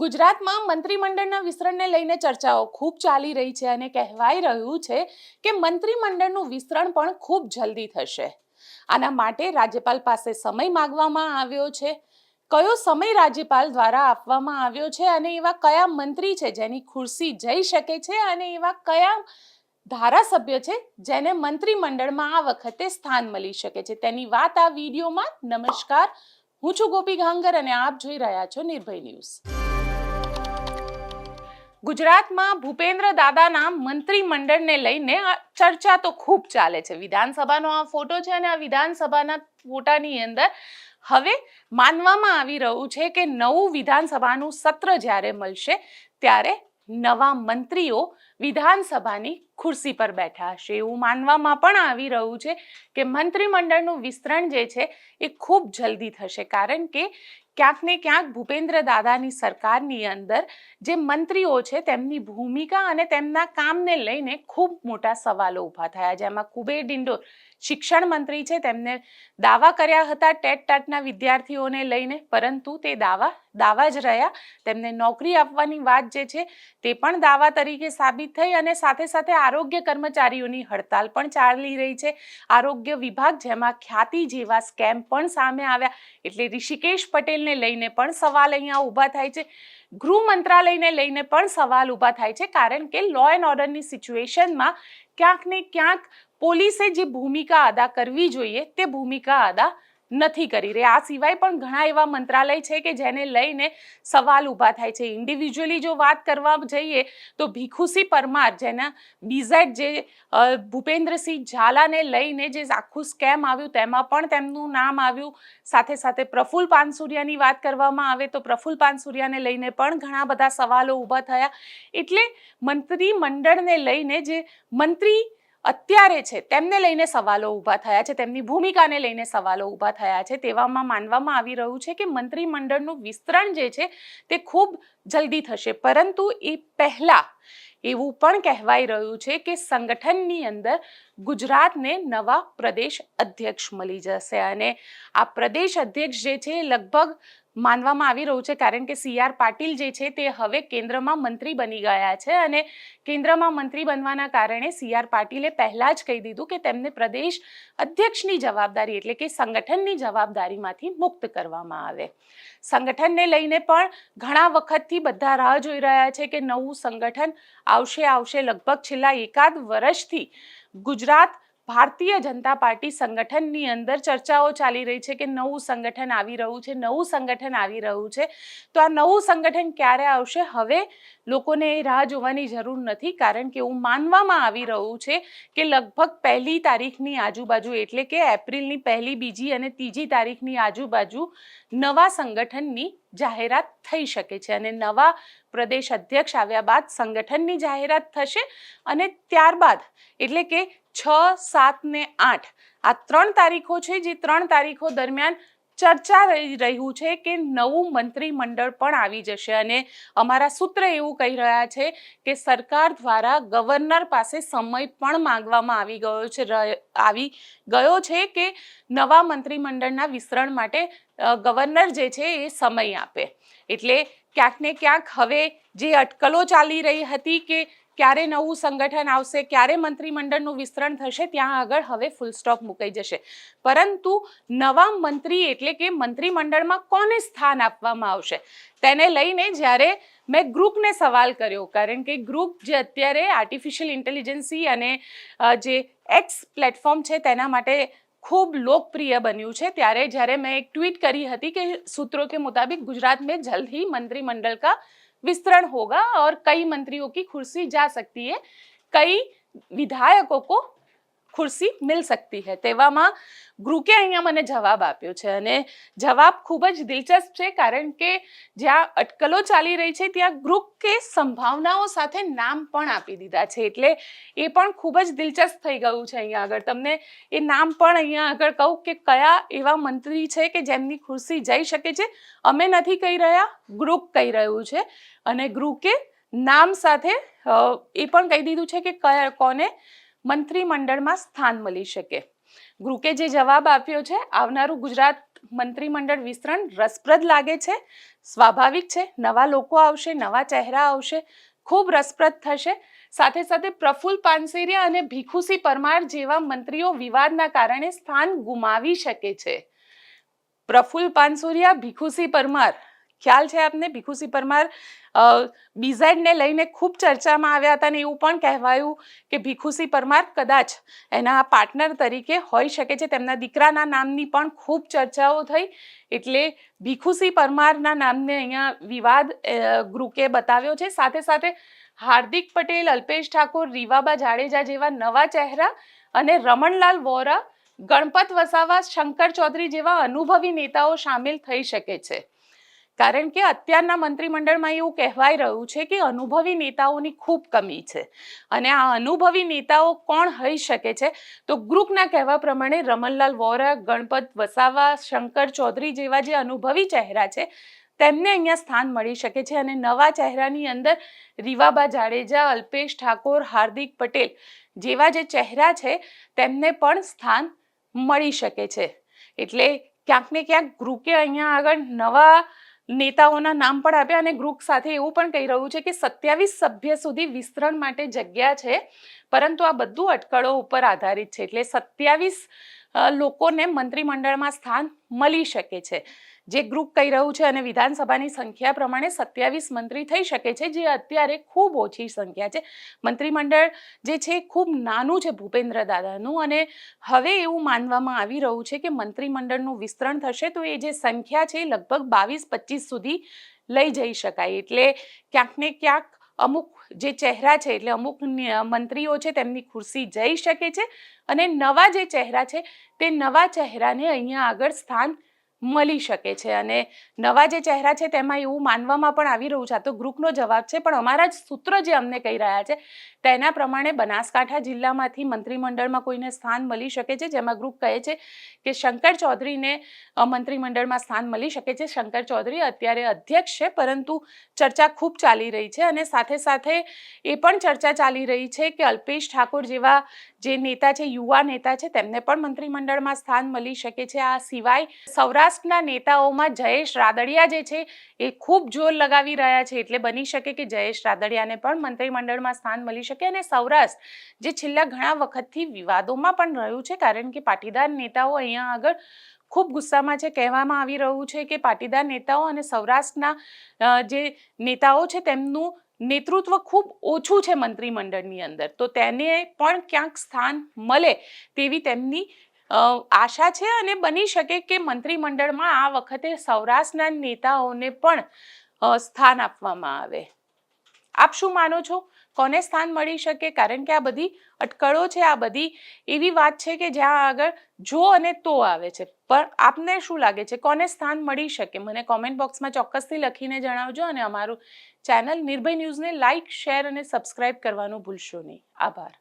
ગુજરાતમાં મંત્રીમંડળના વિસ્તરણને લઈને ચર્ચાઓ ખૂબ ચાલી રહી છે અને કહેવાઈ રહ્યું છે કે મંત્રીમંડળનું વિસ્તરણ પણ ખૂબ જલ્દી થશે. આના માટે રાજ્યપાલ પાસે સમય માગવામાં આવ્યો છે. કયો સમય રાજ્યપાલ દ્વારા આપવામાં આવ્યો છે અને એવા કયા મંત્રી છે જેની ખુરશી જઈ શકે છે અને એવા કયા ધારાસભ્ય છે જેને મંત્રીમંડળમાં આ વખતે સ્થાન મળી શકે છે? તેની વાત આ વિડીયોમાં. નમસ્કાર. હું છું ગોપી ગાંગર અને આપ જોઈ રહ્યા છો નિર્ભય ન્યૂઝ. ગુજરાતમાં ભૂપેન્દ્ર દાદાના મંત્રીમંડળને લઈને ચર્ચા તો ખૂબ ચાલે છે. વિધાનસભાનો આ ફોટો છે અને આ વિધાનસભાના ફોટાની અંદર હવે માનવામાં આવી રહ્યું છે કે નવું વિધાનસભાનું સત્ર જ્યારે મળશે ત્યારે નવા મંત્રીઓ વિધાનસભાની ખુરશી પર બેઠા હશે. એવું માનવામાં પણ આવી રહ્યું છે કે મંત્રીમંડળનું વિસ્તરણ જે છે એ ખૂબ જલ્દી થશે. કારણ કે ક્યાંક ને ક્યાંક ભૂપેન્દ્ર દાદાની સરકારની અંદર જે મંત્રીઓ છે તેમની ભૂમિકા અને તેમના કામને લઈને ખૂબ મોટા સવાલો ઊભા થયા. જેમાં કુબેર ડિંડોર શિક્ષણ મંત્રી છે, તેમને દાવા કર્યા હતા ટેટ ટાટના વિદ્યાર્થીઓને લઈને, પરંતુ તે દાવા દાવા જ રહ્યા. તેમને નોકરી આપવાની વાત જે છે, તે પણ દાવા તરીકે સાબિત થઈ અને સાથે સાથે આરોગ્ય કર્મચારીઓની હડતાલ પણ ચાલી રહી છે. આરોગ્ય વિભાગ જેમાં ખ્યાતિ જેવા સ્કેમ પણ સામે આવ્યા, એટલે ઋષિકેશ પટેલને લઈને પણ સવાલ અહીંયા ઊભા થાય છે. ગૃહ મંત્રાલયને લઈને પણ સવાલ ઊભા થાય છે, કારણ કે લો એન્ડ ઓર્ડરની સિચ્યુએશનમાં ક્યાંક ને ક્યાંક પોલીસે જે ભૂમિકા અદા કરવી જોઈએ તે ભૂમિકા અદા નથી કરી રહી આ સિવાય પણ ઘણા એવા મંત્રાલય છે કે જેને લઈને સવાલ ઊભા થાય છે. ઇન્ડિવિજ્યુઅલી જો વાત કરવા જઈએ તો ભીખુસિંહ પરમાર, જેના બીઝેડ જે ભૂપેન્દ્રસિંહ ઝાલાને લઈને જે આખું સ્કેમ આવ્યું તેમાં પણ તેમનું નામ આવ્યું. સાથે સાથે પ્રફુલ પાનસુરિયાની વાત કરવામાં આવે તો પ્રફુલ પાનસુરિયાને લઈને પણ ઘણા બધા સવાલો ઊભા થયા. એટલે મંત્રી મંડળને લઈને જે મંત્રી અત્યારે છે, તેમને લઈને સવાલો ઊભા થયા છે, તેમની ભૂમિકાને લઈને સવાલો ઊભા થયા છે. તેવામાં માનવામાં આવી રહ્યું છે કે મંત્રીમંડળનું વિસ્તરણ જે છે, તે ખૂબ જલ્દી થશે. પરંતુ એ પહેલા એવું પણ કહેવાઈ રહ્યું છે કે સંગઠનની અંદર ગુજરાતને નવા પ્રદેશ અધ્યક્ષ મળી જશે અને આ પ્રદેશ અધ્યક્ષ જે છે લગભગ માનવામાં આવી રહ્યું છે કારણ કે સી આર પાટીલ જે છે તે હવે કેન્દ્રમાં મંત્રી બની ગયા છે અને કેન્દ્રમાં મંત્રી બનવાના કારણે સી આર પાટીલે પહેલાં જ કહી દીધું કે તેમને પ્રદેશ અધ્યક્ષની જવાબદારી એટલે કે સંગઠનની જવાબદારીમાંથી મુક્ત કરવામાં આવે. સંગઠનને લઈને પણ ઘણા વખતથી બધા રાહ જોઈ રહ્યા છે કે નવું સંગઠન આવશે આવશે. લગભગ છેલ્લા એકાદ વર્ષથી ગુજરાત ભારતીય જનતા પાર્ટી સંગઠનની અંદર ચર્ચાઓ ચાલી રહી છે કે નવું સંગઠન આવી રહ્યું છે, નવું સંગઠન આવી રહ્યું છે. તો આ નવું સંગઠન ક્યારે આવશે? હવે લોકોને એ રાહ જોવાની જરૂર નથી કારણ કે એવું માનવામાં આવી રહ્યું છે કે લગભગ પહેલી તારીખની આજુબાજુ એટલે કે એપ્રિલની પહેલી, બીજી અને ત્રીજી તારીખની આજુબાજુ નવા સંગઠનની જાહેરાત થઈ શકે છે અને નવા પ્રદેશ અધ્યક્ષ આવ્યા બાદ સંગઠનની જાહેરાત થશે અને ત્યારબાદ એટલે કે છ, સાત ને આઠ. આ ત્રણ તારીખો છે જે ત્રણ તારીખો દરમિયાન ચર્ચા રહી, રહ્યું છે કે નવું મંત્રીમંડળ પણ આવી જશે અને અમારા સૂત્ર એવું કહી રહ્યા છે કે સરકાર દ્વારા ગવર્નર પાસે સમય પણ માંગવામાં આવી ગયો છે આવી ગયો છે કે નવા મંત્રીમંડળના વિસ્તરણ માટે ગવર્નર જે છે એ સમય આપે. એટલે ક્યાંક ને ક્યાંક હવે જે અટકલો ચાલી રહી હતી કે ક્યારે નવું સંગઠન આવશે, ક્યારે મંત્રીમંડળનું વિસ્તરણ થશે, ત્યાં આગળ હવે ફૂલ સ્ટોપ મુકાઈ જશે. પરંતુ નવા મંત્રી એટલે કે મંત્રીમંડળમાં કોને સ્થાન આપવામાં આવશે? તેને લઈને જ્યારે મેં ગ્રુપને સવાલ કર્યો, કારણ કે ગ્રુપ જે અત્યારે આર્ટિફિશિયલ ઇન્ટેલિજન્સી અને જે એક્સ પ્લેટફોર્મ છે, તેના માટે ખૂબ લોકપ્રિય બન્યું છે. ત્યારે જ્યારે મેં એક ટ્વીટ કરી હતી કે સૂત્રો કે મુતાબિક ગુજરાત મેં જલ્દી મંત્રીમંડળ કા विस्तरण होगा और कई मंत्रियों की कुर्सी जा सकती है कई विधायकों को ખુરશી મિલ શકતી હૈ. તેવામાં ગ્રુકે અહીંયા મને જવાબ આપ્યો છે અને જવાબ ખૂબ જ દિલચસ્પ છે કારણ કે જ્યાં અટકલો ચાલી રહી છે ત્યાં ગ્રુકે સંભાવનાઓ સાથે નામ પણ આપી દીધા છે. એટલે એ પણ ખૂબ જ દિલચસ્પ થઈ ગયું છે અહીંયા આગળ. તમને એ નામ પણ અહીંયા આગળ કહું કે કયા એવા મંત્રી છે કે જેમની ખુરશી જઈ શકે છે? અમે નથી કહી રહ્યા ગ્રુક કહી રહ્યું છે અને ગ્રુકે નામ સાથે એ પણ કહી દીધું છે કે કયા કોને? મંત્રીમંડળમાં સ્થાન મળી શકે. ગ્રુકે જે જવાબ આપ્યો છે, આવનારું ગુજરાત મંત્રીમંડળ વિસ્તરણ રસપ્રદ લાગે છે, સ્વાભાવિક છે, નવા લોકો આવશે, નવા ચહેરા આવશે, ખૂબ રસપ્રદ થશે. સાથે સાથે પ્રફુલ્લ પાનસેરિયા અને ભીખુસી પરમાર જેવા મંત્રીઓ વિવાદના કારણે સ્થાન ગુમાવી શકે છે. પ્રફુલ્લ પાનસુરિયા ભીખુસી પરમાર ખ્યાલ છે આપને? ભીખુસી પરમાર બીઝેડને લઈને ખૂબ ચર્ચામાં આવ્યા હતા અને એવું પણ કહેવાયું કે ભીખુસી પરમાર કદાચ એના પાર્ટનર તરીકે હોઈ શકે છે. તેમના દીકરાના નામની પણ ખૂબ ચર્ચાઓ થઈ. એટલે ભીખુસી પરમારના નામને અહીંયા વિવાદ ગ્રુકે બતાવ્યો છે. સાથે સાથે હાર્દિક પટેલ, અલ્પેશ ઠાકોર, રીવાબા જાડેજા જેવા નવા ચહેરા અને રમણલાલ વોરા, ગણપત વસાવા, શંકર ચૌધરી જેવા અનુભવી નેતાઓ સામેલ થઈ શકે છે. કારણ કે અત્યારના મંત્રીમંડળમાં એવું કહેવાય રહ્યું છે કે અનુભવી નેતાઓની ખૂબ કમી છે. અને આ અનુભવી નેતાઓ કોણ હોઈ શકે છે? તો ગ્રુપના કહેવા પ્રમાણે રમણલાલ વોરા, ગણપત વસાવા, શંકર ચૌધરી જેવા જે અનુભવી ચહેરા છે, તેમને અહીંયા સ્થાન મળી શકે છે. અને નવા ચહેરાની અંદર રીવાબા જાડેજા, અલ્પેશ ઠાકોર, હાર્દિક પટેલ જેવા જે ચહેરા છે, તેમને પણ સ્થાન મળી શકે છે. એટલે ક્યાંક ને ક્યાંક ગ્રુપે અહીંયા આગળ નવા નેતાઓના નામ પણ આપ્યા અને ગ્રુપ સાથે એવું પણ કહી રહ્યું છે કે સત્યાવીસ સભ્ય સુધી વિસ્તરણ માટે જગ્યા છે, પરંતુ આ બધું અટકળો ઉપર આધારિત છે. એટલે સત્યાવીસ લોકોને મંત્રીમંડળમાં સ્થાન મળી શકે છે. જે ગ્રુપ કહી રહ્યું છે અને વિધાનસભાની સંખ્યા પ્રમાણે સત્યાવીસ મંત્રી થઈ શકે છે, જે અત્યારે ખૂબ ઓછી સંખ્યા છે. મંત્રીમંડળ જે છે ખૂબ નાનું છે ભૂપેન્દ્ર દાદાનું અને હવે એવું માનવામાં આવી રહ્યું છે કે મંત્રીમંડળનું વિસ્તરણ થશે તો એ જે સંખ્યા છે લગભગ બાવીસ પચીસ સુધી લઈ જઈ શકાય. એટલે ક્યાંક ને ક્યાંક અમુક જે ચહેરા છે, એટલે અમુક મંત્રીઓ છે તેમની ખુરશી જઈ શકે છે અને નવા જે ચહેરા છે તે નવા ચહેરાને અહીંયા આગળ સ્થાન મળી શકે છે અને નવા જે ચહેરા છે તેમાં એવું માનવામાં પણ આવી રહ્યું છે. આ તો ગ્રુપનો જવાબ છે, પણ અમારા જ સૂત્ર જે અમને કહી રહ્યા છે, તેના પ્રમાણે બનાસકાંઠા જિલ્લામાંથી મંત્રીમંડળમાં કોઈને સ્થાન મળી શકે છે, જેમાં ગ્રુપ કહે છે કે શંકર ચૌધરીને મંત્રીમંડળમાં સ્થાન મળી શકે છે. શંકર ચૌધરી અત્યારે અધ્યક્ષ છે, પરંતુ ચર્ચા ખૂબ ચાલી રહી છે અને સાથે સાથે એ પણ ચર્ચા ચાલી રહી છે કે અલ્પેશ ઠાકોર જેવા જે નેતા છે, યુવા નેતા છે, તેમને પણ મંત્રીમંડળમાં સ્થાન મળી શકે છે. આ સિવાય સૌરાષ્ટ્રના નેતાઓમાં જયેશ રાદડિયા જે છે એ ખૂબ જોર લગાવી રહ્યા છે. એટલે બની શકે કે જયેશ રાદડિયાને પણ મંત્રીમંડળમાં સ્થાન મળી શકે અને સૌરાષ્ટ્ર, જે છેલ્લા ઘણા વખતથી વિવાદોમાં પણ રહ્યું છે, કારણ કે પાટીદાર નેતાઓ અહીંયા આગળ ખૂબ ગુસ્સામાં છે. કહેવામાં આવી રહ્યું છે કે પાટીદાર નેતાઓ અને સૌરાષ્ટ્રના જે નેતાઓ છે તેમનું નેતૃત્વ ખૂબ ઓછું છે મંત્રીમંડળની અંદર. તો તેને પણ ક્યાંક સ્થાન મળે તેવી તેમની આશા છે અને બની શકે કે મંત્રીમંડળમાં આ વખતે સૌરાષ્ટ્રના નેતાઓને પણ સ્થાન આપવામાં આવે. આપ શું માનો છો? કોને સ્થાન મળી શકે? કારણ કે આ બધી અટકળો છે, આ બધી એવી વાત છે કે જ્યાં આગળ જો અને તો આવે છે. પણ આપને શું લાગે છે? કોને સ્થાન મળી શકે? મને કોમેન્ટ બોક્સમાં ચોક્કસથી લખીને જણાવજો અને અમારું ચેનલ નિર્ભય ન્યૂઝને લાઇક શેર અને સબસ્ક્રાઇબ કરવાનું ભૂલશો નહીં. આભાર.